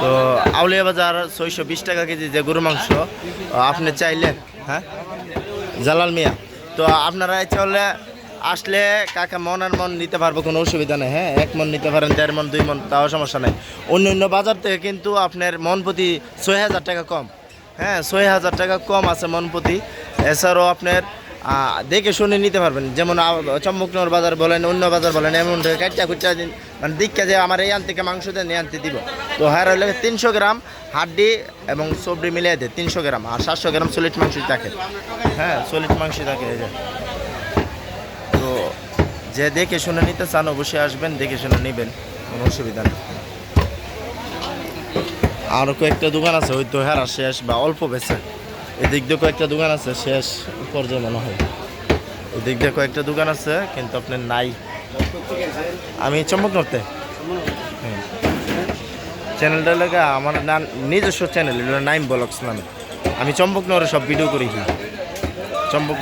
তো আউলিয়া বাজার ছয়শো বিশ টাকা কেজি যে গরু মাংস আপনি চাইলে হ্যাঁ? জালাল মিয়া, তো আপনারা চলে আসলে কাকা মন আর মন নিতে পারব, কোনো অসুবিধা নেই হ্যাঁ? এক মন নিতে পারেন, দেড় মন, দুই মন, তাও সমস্যা নেই। অন্য অন্য বাজার থেকে কিন্তু আপনার মন প্রতি ছয় হাজার টাকা কম হ্যাঁ? ছয় হাজার টাকা কম আছে মন প্রতি। এছাড়াও আপনার দেখে শুনে নিতে পারবেন। যেমন চম্মকনগর বাজার বলেন, অন্য বাজার বলেন এমন কাটটা কুচা দিন। মানে দীক্ষা যে আমার এই আনতে মাংস দেন, এই আনতে দিব। তো হ্যাঁ হলে তিনশো গ্রাম হাড্ডি এবং সবজি মিলিয়ে দেয়, তিনশো গ্রাম। আর সাতশো গ্রাম সলিড মাংস থাকে। হ্যাঁ সলিড মাংস থাকে এই যে। তো যে দেখে শুনে নিতে চান অবশ্যই আসবেন, দেখে শুনে নেবেন, কোনো অসুবিধা নেই। আরও কয়েকটা দোকান আছে, ওই তো হেরা শেষ বা অল্প বেছে এদিক দিয়ে কয়েকটা দোকান আছে, শেষ পর্যায়ে মনে হয়। এদিক দিয়ে কয়েকটা দোকান আছে, কিন্তু আপনার নাই। আমি চম্পক নড়তে? চ্যানেলটা লেগে আমার নাম নিজস্ব চ্যানেল নাইম ব্লগস নামে। আমি চম্বক নগরে সব ভিডিও করি। চম্পক